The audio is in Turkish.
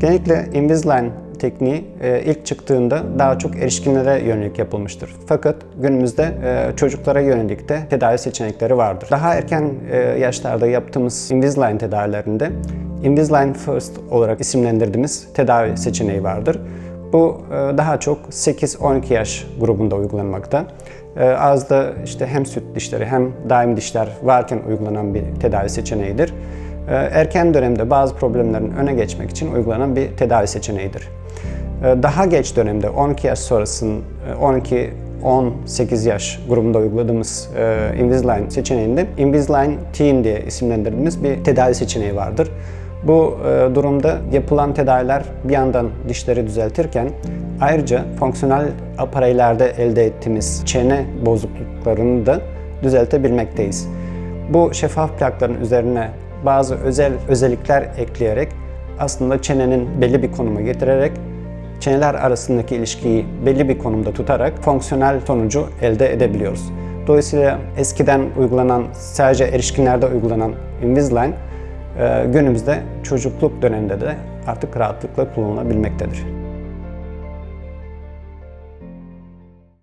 Genellikle Invisalign tekniği e, ilk çıktığında daha çok erişkinlere yönelik yapılmıştır. Fakat günümüzde e, çocuklara yönelik de tedavi seçenekleri vardır. Daha erken e, yaşlarda yaptığımız Invisalign tedavilerinde Invisalign First olarak isimlendirdiğimiz tedavi seçeneği vardır. Bu daha çok 8-12 yaş grubunda uygulanmakta. Ağızda işte hem süt dişleri hem daim dişler varken uygulanan bir tedavi seçeneğidir. E, Erken dönemde bazı problemlerin öne geçmek için uygulanan bir tedavi seçeneğidir. E, Daha geç dönemde 12 yaş sonrasının 12 18 yaş grubunda uyguladığımız e, Invisalign seçeneğinde Invisalign Teen diye isimlendirdiğimiz bir tedavi seçeneği vardır. Bu e, durumda yapılan tedaviler bir yandan dişleri düzeltirken ayrıca fonksiyonel apareylerde elde ettiğimiz çene bozukluklarını da düzeltebilmekteyiz. Bu şeffaf plakların üzerine bazı özel özellikler ekleyerek aslında çenenin belli bir konuma getirerek çeneler arasındaki ilişkiyi belli bir konumda tutarak fonksiyonel sonucu elde edebiliyoruz. Dolayısıyla eskiden uygulanan, sadece erişkinlerde uygulanan Invisalign e, günümüzde çocukluk döneminde de artık rahatlıkla kullanılabilmektedir.